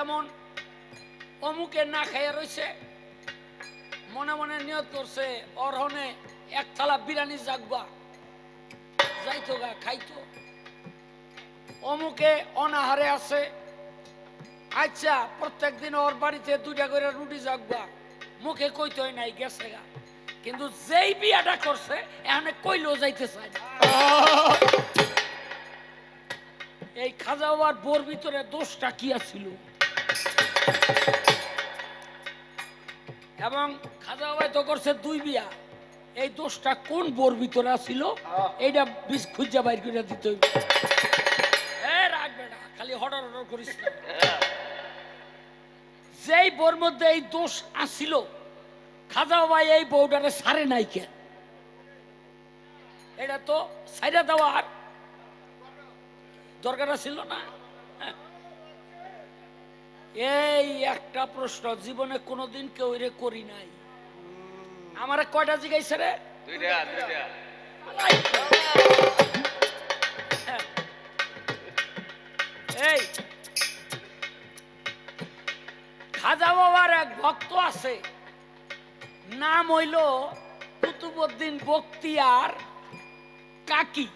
যেমন অমুকে না খাইয়া রইছে মনে মনে নিয়ত করছে অরহনে এক থালা বিরিয়ানি জাগবা। যাইতো গা খাইতো। অমুকে অনাহারে আছে আচ্ছা প্রত্যেক দিন ওর বাড়িতে দুইটা করে রুটি জাগবা। মুখে কইতই নাই গেছে গা। কিন্তু যেই বিয়াটা করছে এখানে কইলেও যাইতে চায় না। এই খাজা বাবার বোর ভিতরে দোষটা কি আছিল? এবং খাজা তো করছে দুই বিয়া। এই দোষটা কোন বোর ভিতরে আছিল এইটা বিষ খুঁজা বাইর করে দিতে খালি করিস যেই বোর মধ্যে এই দোষ আসিল, খাজা এই বউটারে সারে নাই এটা তো সাইডা দেওয়ার দরকার ছিল না। এই একটা প্রশ্ন জীবনে কোনোদিন কেউ রে করি নাই। আমার কয়টা জিগাইছে রে। এই খাজা বাবার এক ভক্ত আছে নাম হইল কুতুবুদ্দিন বক্তিয়ার কাকি।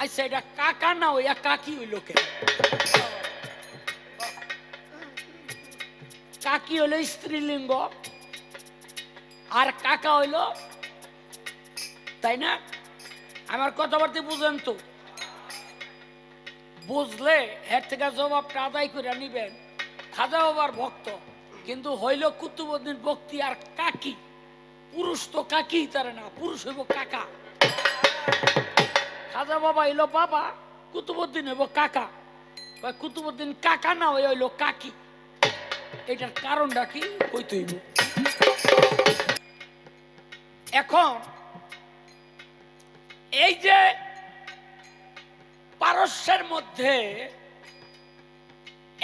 আচ্ছা এটা কাকা না হইয়া কাকি হইল কে? কাকি হইল স্ত্রীলিঙ্গ, আর কাকা হইল তাই না? আমার কথাবার্তা বুঝেন তো। বুঝলে এর থেকে জবাবটা আদায় করে নিবেন। খাজা বাবার ভক্ত, কিন্তু হইল কুতুবুদ্দিন ভক্তি আর কাকি। পুরুষ তো কাকি, তার না, পুরুষ হইব কাকা। খাজা বাবা হইল বাবা কুতুবুদ্দিন হইব কাকা। কুতুবুদ্দিন কাকা না হইল কাকি। এটার কারণটা কি? কইতে হইব। এখন এই যে পারস্যের মধ্যে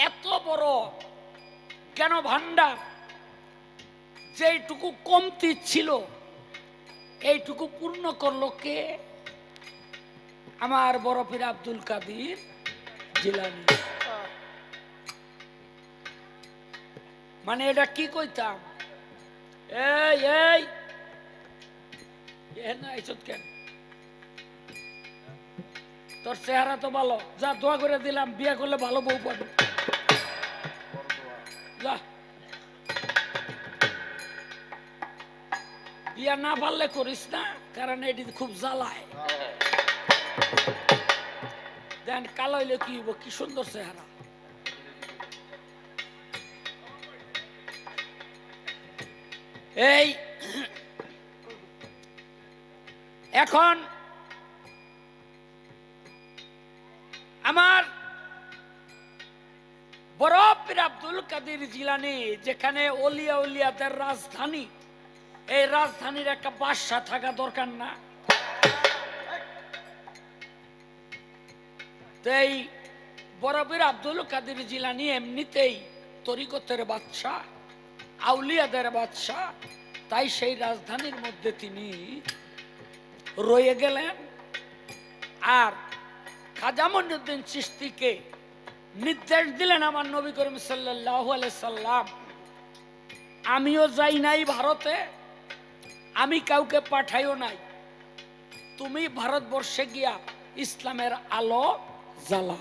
এত বড় কেন ভান্ডার যেইটুকু কমতি ছিল এইটুকু পূর্ণ করল কে? আমার বড় পীর আব্দুল কাদির জিলানি। মানে এটা কি কইতাম? এই এই। কেন? তোর চেহারা তো ভালো। যা দোয়া করে দিলাম বিয়ে করলে ভালো বউ পাবে। যা। বিয়া না পারলে করিস না কারণ এটি খুব জ্বালায়। দেন কালো হইলে কি হইব? কি সুন্দর চেহারা। এই, এখন আমার বরফের আব্দুল কাদির জিলানি, যেখানে অলিয়া উলিয়াদের রাজধানী, এই রাজধানীর একটা বাসা থাকা দরকার না। এই বরফের আব্দুল কাদের জিলানি এমনিতেই তরিকতের বাদশাহ। আউলিয়াদের বাদশাহ, তাই সেই রাজধানীর মধ্যে তিনি রয়ে গেলেন। আর খাজা মনুদ্দিন চিস্তিকে নির্দেশ দিলেন আমার নবী করিম সাল্লাম, আমিও যাই নাই ভারতে, আমি কাউকে পাঠাইও নাই। তুমি ভারতবর্ষে গিয়া ইসলামের আলো জ্বালা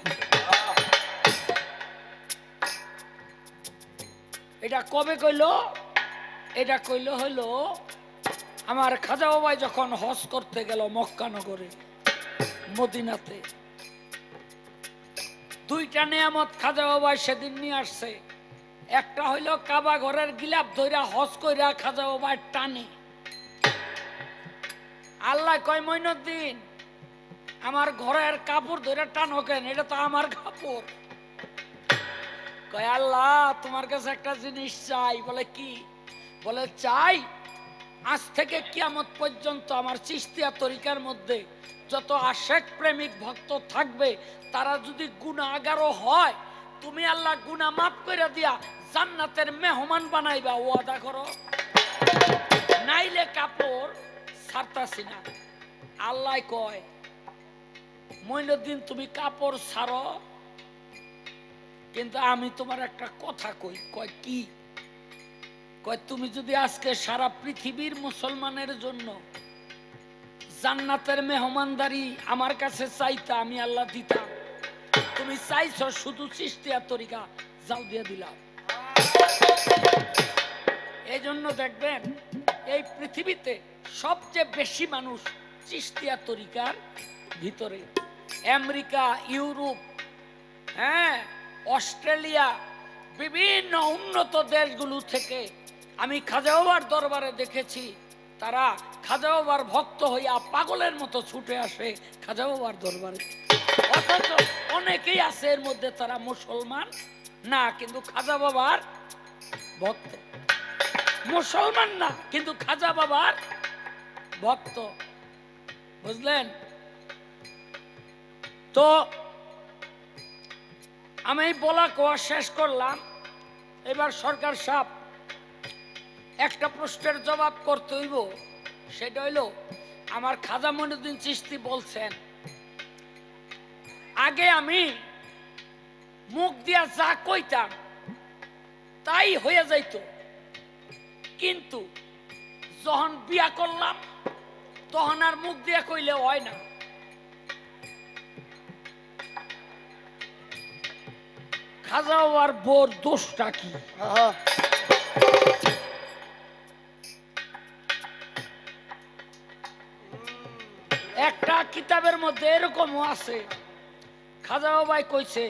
এটা কবে কইল? এটা কইল হইল আমার খাজা বাবাই যখন হজ করতে গেল মক্কা নগরে, মদিনাতে। দুইটা নিয়ামত খাজা বাবাই সেদিন নিয়ে আসছে। একটা হইল কাবা ঘরের গিলাপ ধইরা হজ কইরা খাজা বাবাই টানে। আল্লাহ কয়, মইনুদ্দিন, আমার ঘরের কাপড় ধরে টানো কেন? এটা তো আমার কাপড়। আল্লাহ, তোমার কাছে একটা জিনিস চাই। বলে, কি? বলে, চাই, আজ থেকে কিয়ামত পর্যন্ত আমার চিস্তিয়া তরিকার মধ্যে যত আশেক প্রেমিক ভক্ত থাকবে, তারা যদি গুণাগারও হয়, তুমি আল্লাহ গুণা মাফ করে দিয়া জান্নাতের মেহমান বানাইবা, ওয়াদা করো। নাইলে কাপড় ছাড়তাছি না। আল্লাহ কয়, মইনুদ্দিন, তুমি কাপড় ছাড়ো কিন্তু আমি তোমার একটা কথা কই, কয় কি? কয় তুমি যদি আজকে সারা পৃথিবীর মুসলমানের জন্য জান্নাতের মেহমানদারি আমার কাছে চাইতা, আমি আল্লাহ দিতাম, তুমি চাইছো শুধু চিস্তিয়া তরিকা যাও দিয়ে দিলাম। এই জন্য দেখবেন, এই পৃথিবীতে সবচেয়ে বেশি মানুষ চিস্তিয়া তরিকার ভিতরে। আমেরিকা, ইউরোপ হ্যাঁ? অস্ট্রেলিয়া, বিভিন্ন উন্নত দেশগুলো থেকে আমি খাজা বাবার দরবারে দেখেছি, তারা খাজা বাবার ভক্ত হইয়া পাগলের মতো ছুটে আসে খাজা বাবার দরবারে। অথচ অনেকেই আছে এর মধ্যে তারা মুসলমান। না, কিন্তু খাজা বাবার ভক্ত। মুসলমান না, কিন্তু খাজা বাবার ভক্ত। বুঝলেন? তো আমি বলা কোয়া শেষ করলাম। এবার সরকার সাপ একটা প্রশ্নের জবাব করতে হইব। সেটা হইল, আমার খাজা মনুদ্দিন চিস্তি বলছেন, আগে আমি মুখ দিয়া যা কইতাম, তাই হয়ে যাইত। কিন্তু যখন বিয়া করলাম, তখন আর মুখ দিয়া কইলে হয় না। খাজা বোর দোষটা কি? একটা কিতাবের মধ্যে এরকমও আছে। খাজা বাবাই কইছে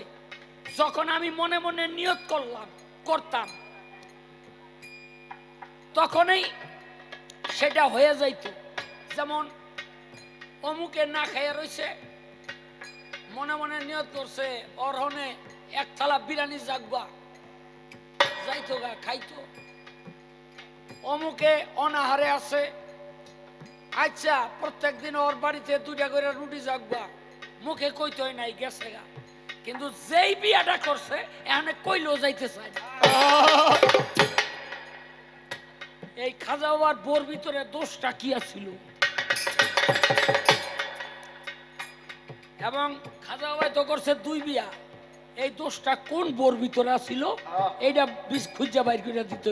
যখন আমি মনে মনে নিয়ত করলাম করতাম তখনই সেটা হয়ে যাইত। যেমন অমুকে না খাইয়া রইছে মনে মনে নিয়ত করছে অরহনে এক থালা বিরিয়ানি জাগবা। যাইতো গা, খাইতো। অমুকে অনাহারে আছে। আচ্ছা প্রত্যেক দিন ওর বাড়িতে দুইটা করে রুটি জাগবা। মুখে কইতে নাই, গেছে গা। কিন্তু যেই বিয়াটা করছে, এখানে কইলেও যাইতে চায় এই খাজা বাবার বোর ভিতরে দোষটা কি আছিল? এবং খাজা বাবাই তো করছে দুই বিয়া। এই দোষটা কোন বোর ভিতরে আছিল? এইটা বিষ খুঁজা বাইর করে দিতে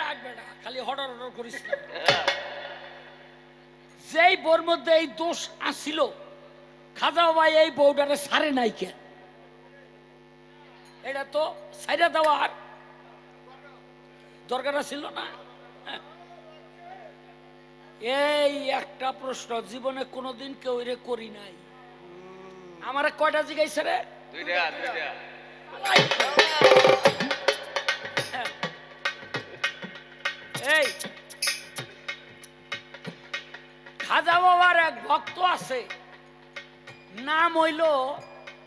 রাখবে না খালি হডর হডর করিস যেই বোর মধ্যে এই দোষ আসিল খাজা বাবা এই বউটারে সারে নাই কেন এটা তো সাইডা দেওয়ার দরকার ছিল না। এই একটা প্রশ্ন জীবনে কোনোদিন কেউ রে করি নাই। আমার কয়টা জিগাইছে রে। এই খাজা বাবার এক ভক্ত আছে নাম হইল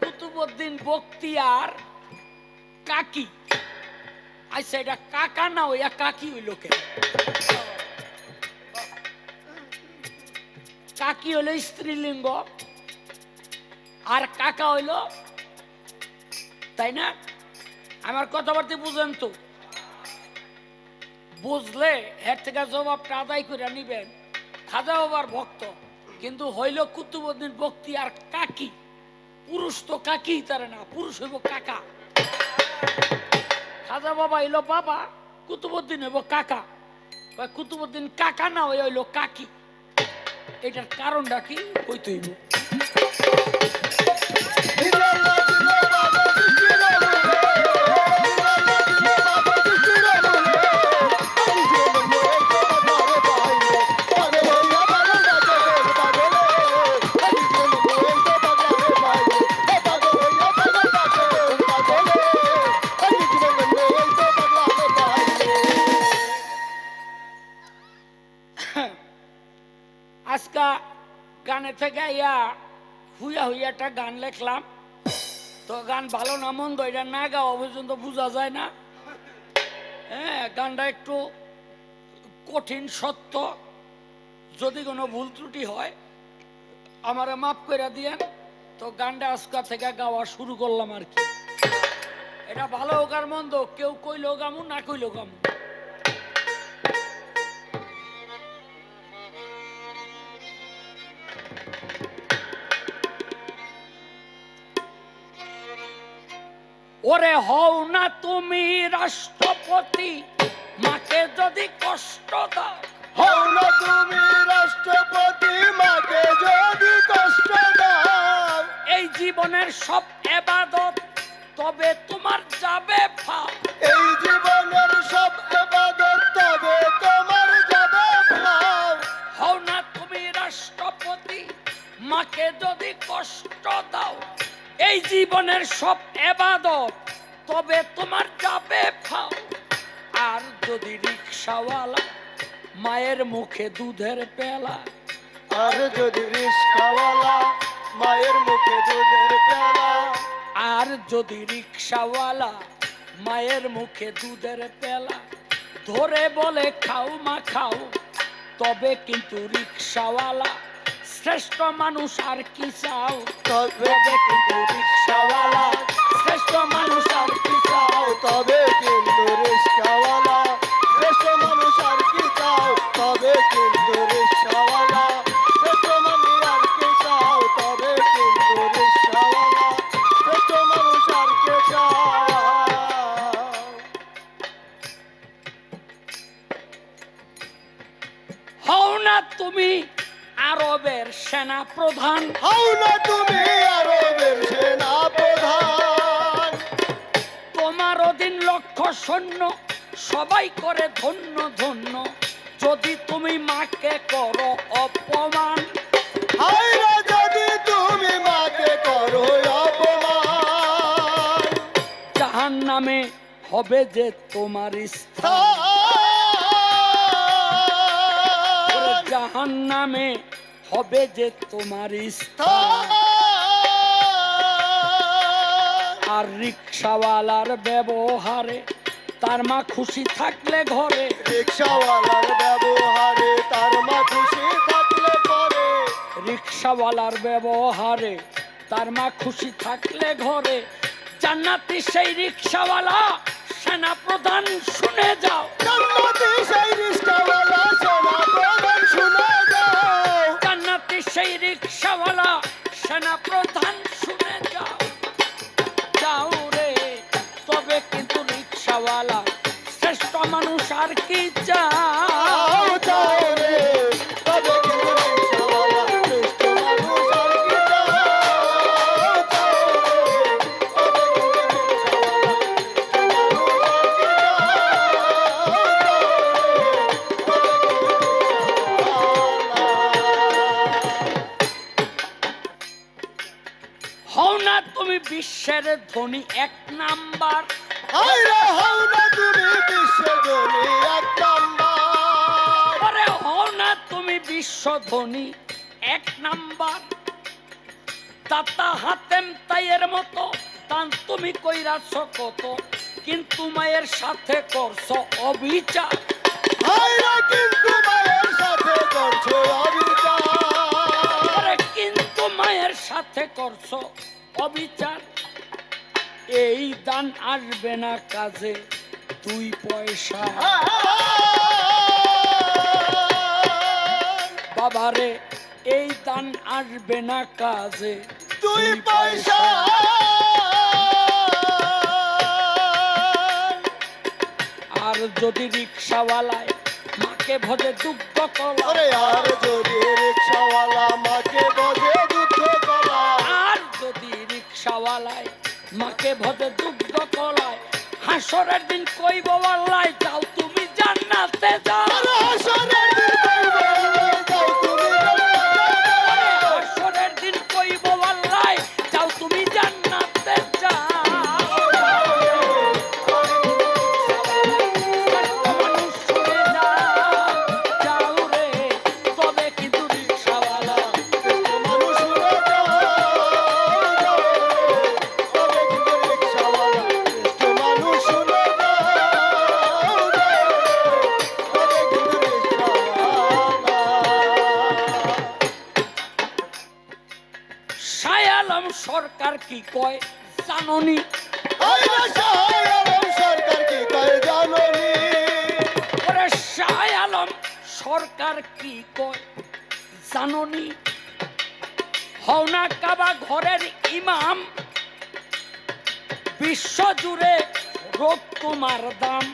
কুতুবুদ্দিন বক্তিয়ার কাকি। আচ্ছা এটা কাকা না হইয়া কাকি হইল কে? কাকি হইল স্ত্রীলিঙ্গ। আর কাকা হইল, তাই না? আমার কথাবার্তা বুঝেন তো। বুঝলে এর থেকে জবাবটা আদায় করে নিবেন। খাজা বাবার ভক্ত, কিন্তু হইল কুতুবুদ্দিন বক্তি আর কাকি। পুরুষ তো কাকি, তারে না, পুরুষ হইব কাকা। খাজা বাবা হইল বাবা, কুতুবুদ্দিন হইব কাকা। কুতুবুদ্দিন কাকা না হইল কাকি। এটার কারণটা কি? হইতে হইব। হুইয়া হুইয়া একটা গান লেখলাম। তো গান ভালো না মন্দ এটা না গাওয়া পর্যন্ত বোঝা যায় না। হ্যাঁ গানটা একটু কঠিন, সত্য। যদি কোনো ভুল ত্রুটি হয়, আমারে মাফ করে দিয়েন। তো গানটা আজকা থেকে গাওয়া শুরু করলাম আর কি। এটা ভালো হোক আর মন্দ কেউ কইলেও গামু না কইলেও গামু ওরে হও না তুমি রাষ্ট্রপতি মাকে যদি কষ্ট দাও। হও না তুমি রাষ্ট্রপতি মাকে যদি কষ্ট দাও। এই জীবনের সব এবাদত তবে তোমার যাবে ফাও এই জীবনের সব এবাদত তবে তোমার যাবে ভাও হও না তুমি রাষ্ট্রপতি মাকে যদি কষ্ট এই জীবনের সব এবাদত তবে তোমার যাবে ফাও আর যদি রিক্সাওয়ালা মায়ের মুখে দুধের পেলা আর যদি রিক্সাওয়ালা মায়ের মুখে দুধের পেলা আর যদি রিক্সাওয়ালা মায়ের মুখে দুধের পেলা ধরে বলে খাও মা খাও। তবে কিন্তু রিক্সাওয়ালা শ্রেষ্ঠ মানুষ আর কি চাও? তবে কিন্তু রিক্সাওয়ালা। শ্রেষ্ঠ মানুষ আর কি চাও? তবে কিন্তু রিস্কাওয়ালা শ্রেষ্ঠ মানুষ আর কি চাও? তবে কিন্তু রিস্কাওয়ালা শ্রেষ্ঠ মানুষ আর কি চাও? তবে কিন্তু রিস্কাওয়ালা শ্রেষ্ঠ মানুষ আর কি চাও? হও না তুমি আরবের সেনা প্রধান হও না তুমি আরবের সেনা প্রধান তোমার অধীন লক্ষ সৈন্য সবাই করে ধন্য ধন্য। যদি তুমি মাকে করো অপমান। যদি তুমি মাকে করো অপমান। জাহান নামে হবে যে তোমার স্থান। জাহান নামে হবে যে তোমার স্থান। আর রিক্সাওয়ালার ব্যবহারে তার মা খুশি থাকলে ঘরে। রিক্সাওয়ালার ব্যবহারে তার মা খুশি থাকলে ঘরে। রিক্সাওয়ালার ব্যবহারে তার মা খুশি থাকলে ঘরে। জান্নাতি সেই রিক্সাওয়ালা সেনা প্রধান শুনে যাও। জান্নাতি সেই রিক্সাওয়ালা সেনা রিক্সাওয়ালা সেনা প্রধান শুনে যাও যাও রে, তবে কিন্তু রিক্সাওয়ালা, শ্রেষ্ঠ মানুষ আর কি চাও হও না তুমি বিশ্বের ধনী এক নাম্বার। হও না তুমি বিশ্বজনী এক নাম্বার। হও না তুমি বিশ্ব ধনী এক নাম্বার। তাতা হাতেম তাইয়ের মতো তান তুমি কইরাছ কত কিন্তু মায়ের সাথে করছ অবিচার। কিন্তু মায়ের সাথে করছ অবিচার। মায়ের সাথে করছ অবিচার? এই দান আসবে না কাজে দুই পয়সা। বাবারে এই দান আসবে না কাজে দুই পয়সা। আর যদি রিক্সাওয়ালায় মাকে ভজে কলা ওরে আর যদি রিক্সাওয়ালা মাকে আর যদি রিক্সাওয়ালায়, মাকে ভজে দুগ্ধ কলায় হাসরের দিন কইব, আল্লাহ, যাও তুমি জান্নাতে যাও। আর সরকার কি কয় জাননি? সরকার কি কয় জাননি? ওরে শাহ আলম সরকার কি কয় জাননি? হও না কাবা ঘরের ইমাম বিশ্ব জুড়ে রোগ তোমার দাম।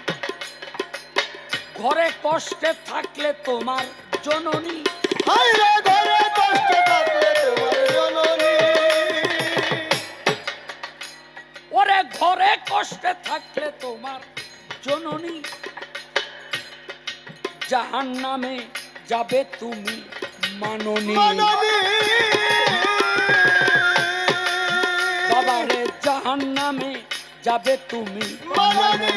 ঘরে কষ্টে থাকলে তোমার জননী। ঘরে ঘরে কষ্টে থাকলে তোমার জননী। জাহান নামে যাবে তুমি মাননী। বাবারে জাহান নামে যাবে তুমি মাননী।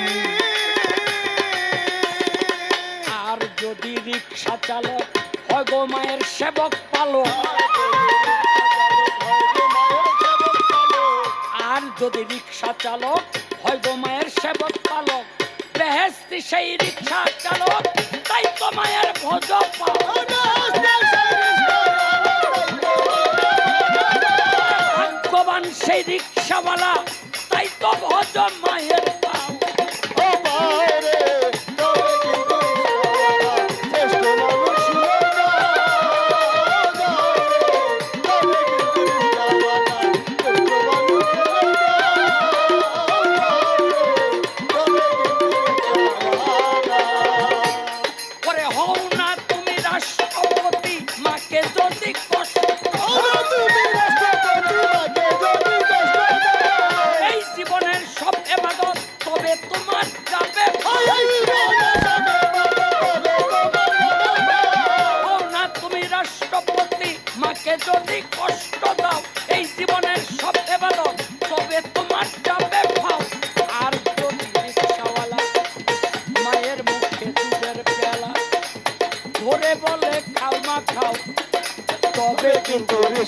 আর যদি রিক্সা চালক হয় গো মায়ের সেবক পালো। আর যদি চালক, হয় মায়ের সেবক পালক। বেহেস্তি সেই রিক্সা চালক, তাই তো মায়ের ভোজ ভাগ্যবান সেই রিক্সাওয়ালা, তাই তো ভোজ মায়ের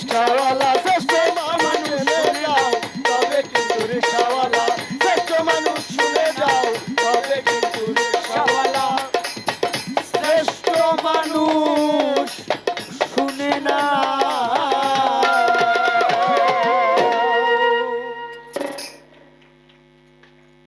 ধরে